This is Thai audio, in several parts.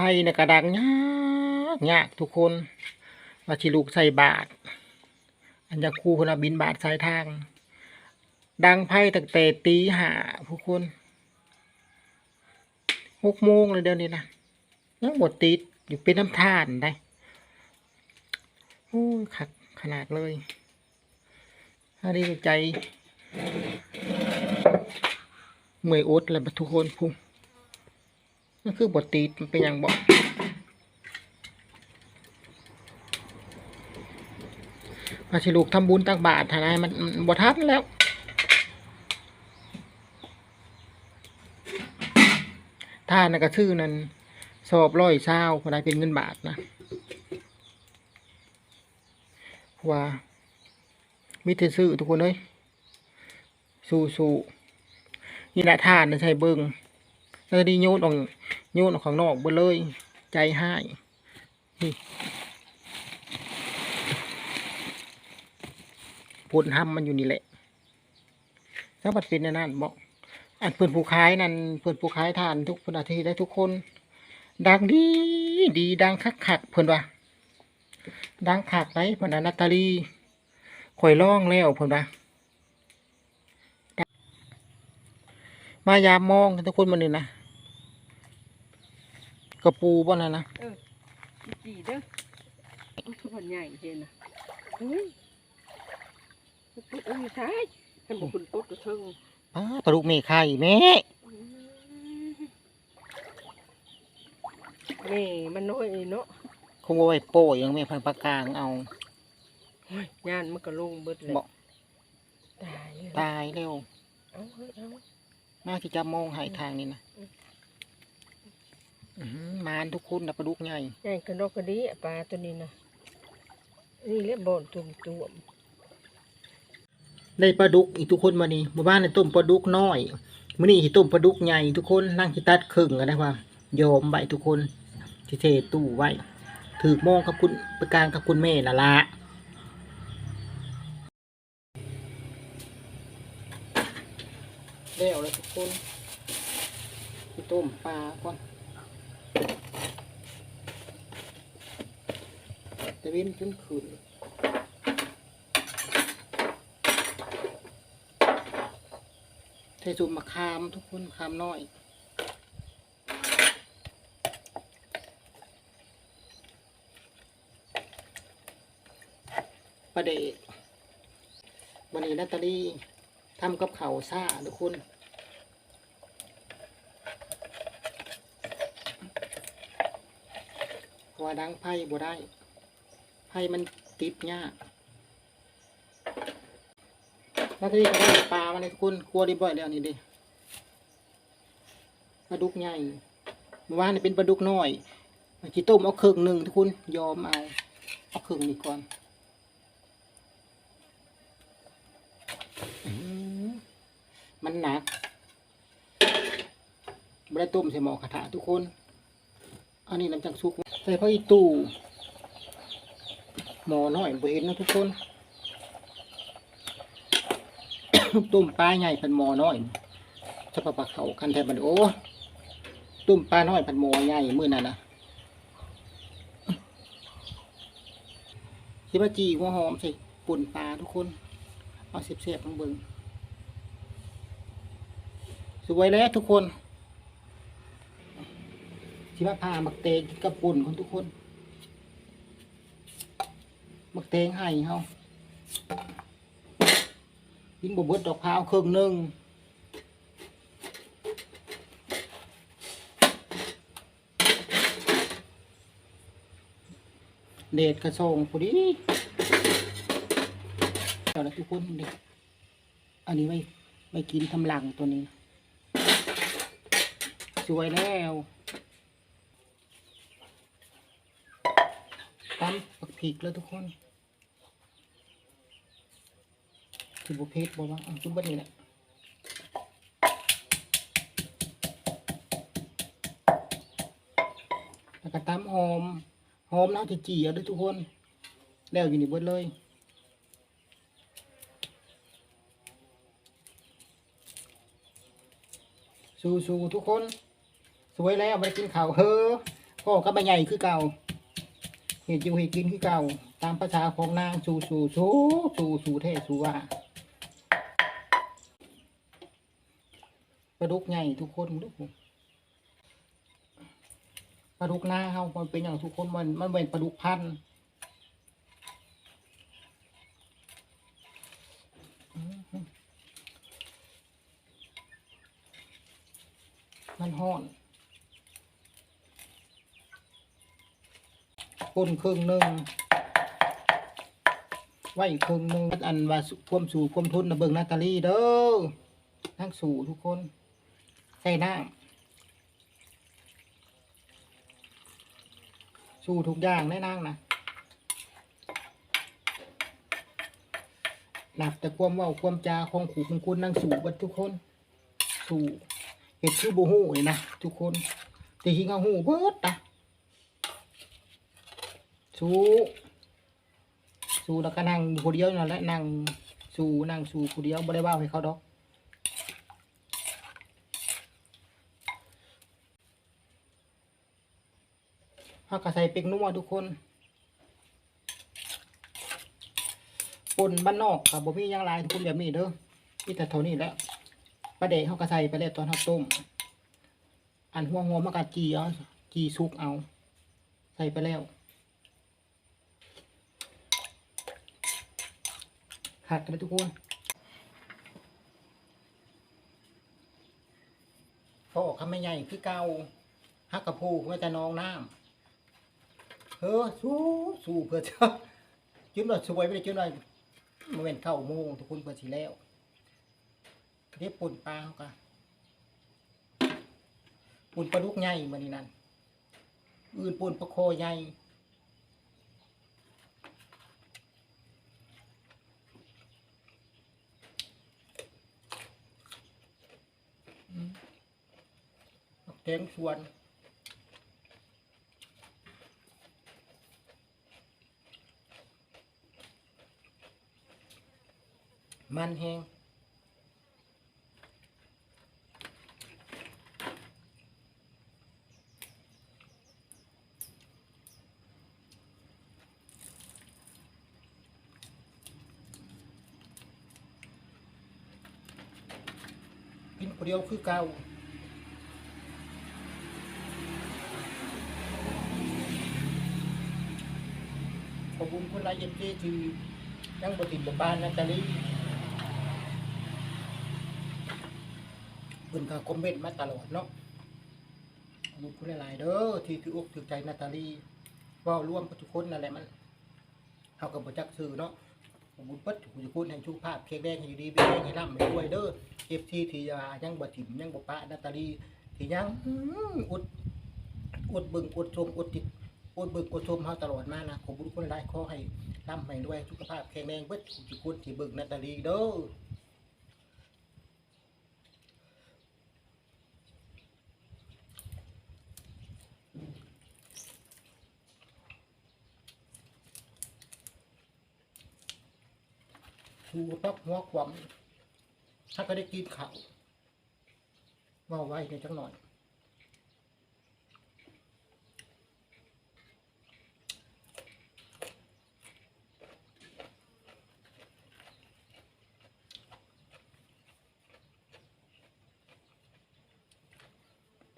ไพ่นี่ยกระดังยากยากทุกคนว่าชิลูกใส่บาท อันจะครูคนบินบาทสายทาง ดังไพ่ตั้งแต่ตีห้าผู้คนหกโมงเลยเดี๋ยวนี้นะยังบดติดอยู่เป็นน้ำท่านได้โอ้ยขัดขนาดเลยอันนี้ใจเมื่อยอดเลยบัดทุกคนพุ่ง คือบทตีมันเป็นอย่างบอกมาชิลูกทำบุญตักบาตรทนายมันมันบทันแล้วถ้านักชื่อนั้นสอบร้อยเศร้าพอได้เป็นเงินบาทนะว่ามิเตซื้อทุกคนเลยสู้สู้นี่แหละท่านนะใช่เบิง แล้วดีโยนออกโยนออกข้างนอกเบดเลย ใจให้นี่ผลห้ำมันอยู่นี่แหละถ้าบัดเป็นนนั้นบอกอันเพื่อนผู้ขายนั่นเพื่อนผู้ขายทานทุกคนอาทิตย์ได้ทุกคน ดังดีดีดังคักคักเพื่อนว่าดังคักไรเพื่อนนาตาลีข่อยร้องแล้วเพื่อนว่ามายามมองทุกคนมันนี่นะ กระปูบ่นั่นนะเออจีเด้อโอ้ทุกคนใหญ่เห็นนะเฮ้ยตุ๊ดเอ้ยใช่กันบอกคุณตุ๊ดกระเทิงอ้าปลาดุกเมฆไข่แม่นี่มันน้อยเนาะคงเอาไว้โป้ยยังไม่พันปากกลางเอาโอ้ยย่านมันก็ลงเบิดเลยบอกตายเลยตายเร็วเอาเฮ้ยเอาน่าที่จะมองหายทางนี่นะอื้อหือ มานทุกคนนะปลาดุกใหญ่ใหญ่กระดอกกระดีอะปลาตัวนี้นะนี่เรียกบ่อนตุ่มตุ่มได้ปลาดุกอีกทุกคนมานี่หมู่บ้านในต้มปลาดุกน้อยมื้อนี้สิต้มปลาดุกใหญ่ทุกคนนั่งที่ตัดครึ่งกันได้ว่ายอมไว้ทุกคนที่เทตู้ไว้ถือมองกับคุณไปกลางกับคุณแม่ละละแล้วเลยทุกคนที่ต้มปลาก่อนตะ เว้นจนขึ้นใส่สูตรมะขามทุกคนขามน้อยประเดกวันนี้นาตาลีทำกับเขาซ่าทุกคนว่าดังไพ่บ่ได้ ไพ่มันติดยากนาทีก็ได้ปลามาเลยทุกคนครัวดีบ่อยแล้วนี่ดิปลาดุกใหญ่เมื่อวานนี่เป็นปลาดุกน้อยมาจีต้มเอาเครึ่องหนึ่งทุกคนยอมเอาเอาเครึ่องนี้ก่อนมันหนักไม่ได้ต้มใส่หม้อกระทะทุกคน อันนี้น้ำจังซุกใส่พระอีตู้ หมอน้อยบ่เห็นนะทุกคน ตุ้มปลาใหญ่พันหมอน้อยจะปลาปลาเขาคันแทนมันโอ้ต้มปลาน้อยพันหมอใหญ่มือนั่นนะสิบจีหัวหอมใส่ป่นปลาทุกคน เอาเสียบๆลงเบิงสวยแล้วทุกคนสิว่าพาหมักเตงกับป่นของทุกคน มักเตงให้เฮากินบเบิดดอกพร้าวครึ่งหนึ่งเดดกระส่งพอดีเอาละทุกคนเด็กอันนี้ไม่ไม่กินทำหลังตัวนี้ สวยแล้ว ตำปักผิกแล้วทุกคนคือบุเพชบอกว่าอะคือบันนี้แหละแล้วก็ตามหอม หอมน้ำที่จีเอาด้วยทุกคน แล้วอยู่นี่เบิดเลยสู้ๆทุกคน สวยแล้วไปกินข้าวเฮ้อพ่อก็ไม่ใหญ่คือเก่า เห็ดอยู่เห็ดกินคือเก่า ตามภาษาของนางสู่สู่สู่สู่สู่เทสู่ว่าปลาดุกใหญ่ทุกคนทุกคนปลาดุกหน้าเฮามันเป็นอย่างทุกคนมันมันเป็นปลาดุกพันธุ์มันห้อน คนครึ่งหนึ่งไว้ครึ่งหนึ่งอันว่าความสู่ความทุนนะเบิ่งนาตาลีเด้อทั้งสู่ทุกคน ใส่น้ำสู่ทุกอย่างแน่นางนะหลับแต่ความว่าความจาของขู่ของคุณนั่งสู่กันทุกคน สู่เห็ดคือบูฮูเลยนะทุกคนแต่หิงเอาหูเบิดนะ สู้สู้แล้วก็นั่งอยู่คนเดียวนั่นแหละนั่งสู้นั่งสู้คนเดียวบ่ได้ว่าให้เขาดอกฮาก็ใส่เป็กนัวทุกคนปนบ้านนอกกับบ่มีหยังลายทุกคนแบบนี้เด้อมีแต่เท่านี้แหละปลาเดกเฮาก็ใส่ไปแล้วตอนเฮาต้ม อันหัวงอมันก็จีเอาจีสุกเอา ใส่ไปแล้ว หักกันเลยทุกคนพ่อเขาไม่ใหญ่คือเก่าหักกระพูไม่แต่น้องน้ำเฮ้อสู้สู้เพื่อจะจิ้มหน่อยสวยไปเลยจิ้มหน่อยมันเป็นเข้าโมงทุกคนเพื่อสีแล้วเรียบปุ่นปลาเขากันปุ่นปลาดุกใหญ่มานี่นั่นอื่นปุ่นปลาโคใหญ่ งส่วน มันแห้งกินคนเดียวคือเก่า บคุณคุณรายเอ็มจีที่ยังบติดบ้านนะตาลีเพิ่นก็คอมเมนต์มาตลอดเนาะขอบคุณคุณหลายๆเด้อที่ถืออกถือใจนาตาลีว่าร่วมทุกคนนั่นแหละมันเฮาก็บ่จักซื้อเนาะขอบคุณปิดทุกคนให้สุขภาพแข็งแรงอยู่ดีมีแรงให้ร่ำให้รวยเด้อ FT ที่ยังบ่ถิ่มยังบ่ปะนาตาลีที่ยังอื้ออดบิ่งอุดชมอุดติด ดเบิกอดชมเฮาตลอดมานะขอบุญคนหลายขอให้ร่ำให้ด้วยสุขภาพแข็งแรงเบิดทุกคนที่เบิกนาตาลีเด้อชูปับหัวความถ้าก็ได้กินข้าวเว่าไว้ในอยจังหน่อย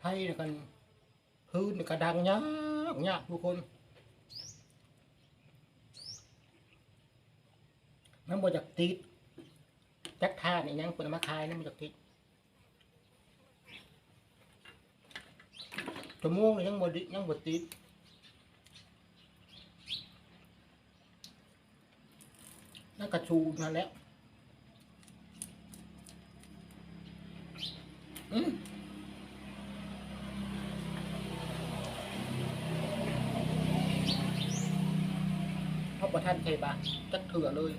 ไพ่เนี่ยกันพื้นเนี่ยก็ดังยากยากทุกคนมันบ่จากติดจักท่านี่ยังเปิดมาขายนั่นบ่จากติดชั่วโมงนี่ยังบดยังบ่ติดนั่นกระชูนั่นแล้ว อืม เพราะประท่านเทบะจักเถื่อเลย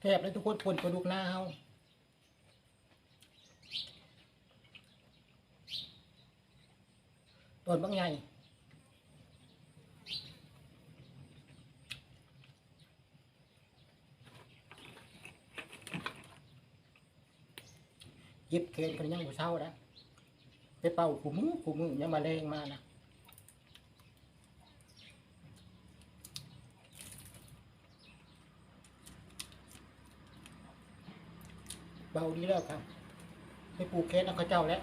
แทบเลยทุกคนผลประดุกหน้าเฮาตอนบางใหญ่ จ็บแขนกันยังบ่เศร้านะไปเป่าขู่มือขู่มือยังมาแรงมานะเบาดีแล้วครับไปปลูกแขนเอาเขาเจ้าแล้ว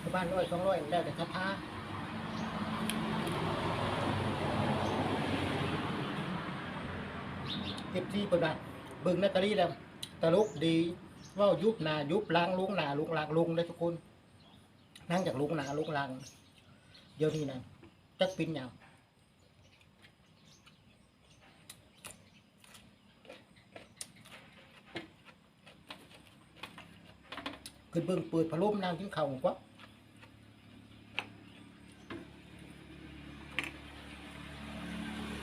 ไปบ้านร้อยสองร้อยแล้วแต่คาถาิบสี่เปิดว่าเบิ่งนาตาลีแล้วตลกดีว่ายุบหนายุบล้างลุงหนาลุงลางลุงได้ทุกคนนั่งจากลุงหนาลุงลางเดี๋ยวนี้นะจักปิ้นยาวขึ้นเบิ่งเปิดพัดลมนั่งกินข้าวกว่า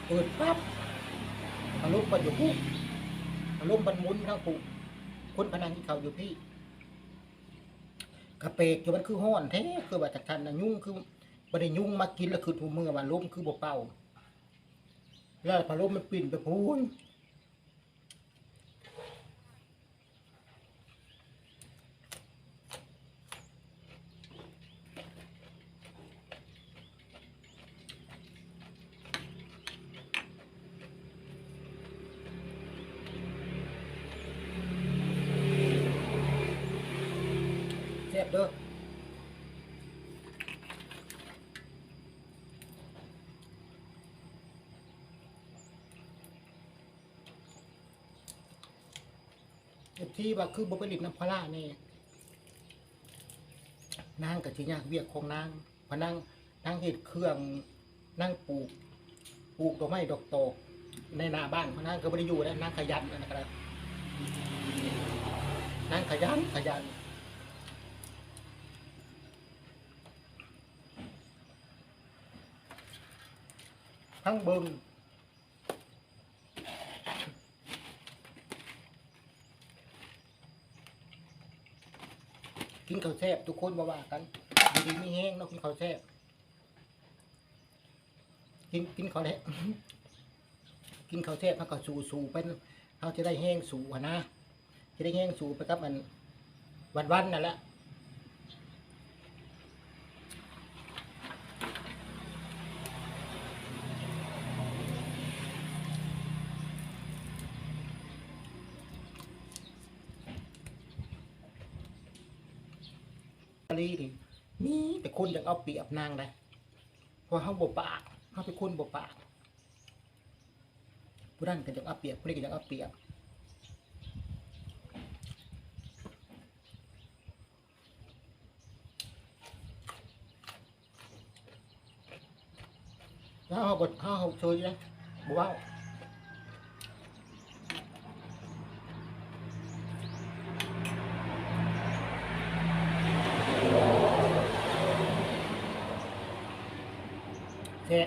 เปิดปั๊บ อารมณ์มันอยู่ผู้อารมณ์มันมุนทั้งผู้คนพนังที่เขาอยู่พี่กระเปกอยู่มันคือห้อนแท้คือว่าจากทันนะยุ่งคือบ่ได้ยุ่งมากินแล้วคือถูมือว่าลมคือบ่เป่าแล้วพอลมมันปิ่นไปพูน บเด้อที่ว่าคือบ่ไปลิดน้ำพลานี่นางกับสิยากเวียกของนางพนางนางเฮ็ดเครื่องนางปลูกปลูกดอกไม้ดอกโตในนาบ้านพนางก็บ่ได้อยู่แล้วนางขยันนะครับนางขยันขยัน ทั้งบิงกินข้าวแซ่บทุกคนบ่ว่ากันอยู่ดีไม่แห้งเนาะกินข้าวแซ่บกินกินข้าวแหละกินข้าวแซ่บมันก็สูสูเป็นเขาจะได้แห้งสูนะจะได้แห้งสูไปกับมันวันวันๆนั่นแหละ ลีนี่มีแต่คนอยาก เอาเปรียบนางเลยพราะเขาบปากเขาเป็นคนบปากผู้นั้นก็อยากเอาเปรียบผู้นี้ก็อยากเอาเปรียบแล้วเขาบทเขาเขาเชยนะบอกว่าแท้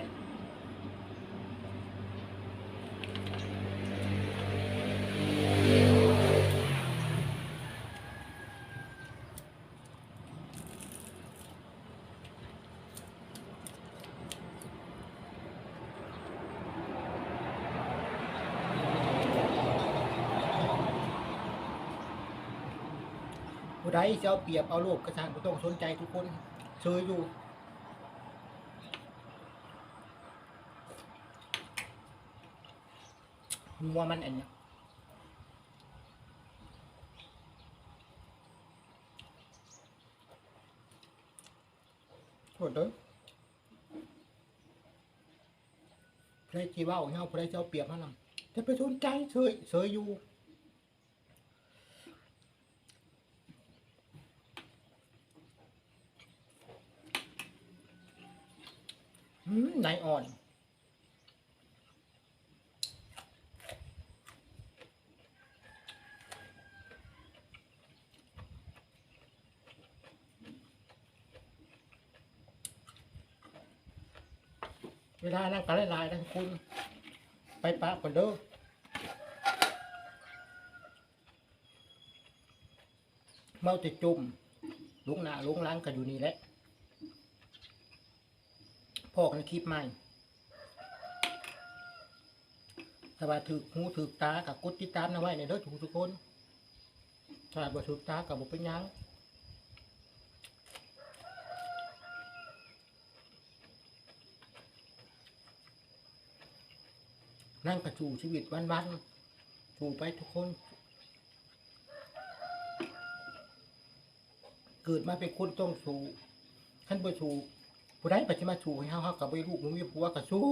ผู้ใดจะเอาเปรียบเอาโลภกระชางก็ต้องสนใจทุกคนเชยอยู่มัวมันอันเนี้ยโทษเด้อเพลจีว่าของเฮาเพลเจ้าเปรียบมันนำจะไปสนใจเฉยเฉยอยู่ อืมนาย อ่อนเวลานั่งกันหลายๆนะคุณ ไปปะก่อนเด้อเมาติดจุ่มลุงหน้าลุงล้างกันอยู่นี่แหละ พอกันคลิปใหม่ถ้าว่าถือหูถือตากับกดติดตามนะไว้ในเด้อทุกคนถ้าว่าบ่ถือตากับบ่เป็นหยังนั่งกระชูชีวิตวันๆชูไปทุกคน เกิดมาเป็นคนต้องสูขั้นบ่สู้ ผู้ใดปฏิมาสู้ให้เฮาเฮากับบ่ลูกบ่มีผัวก็สู้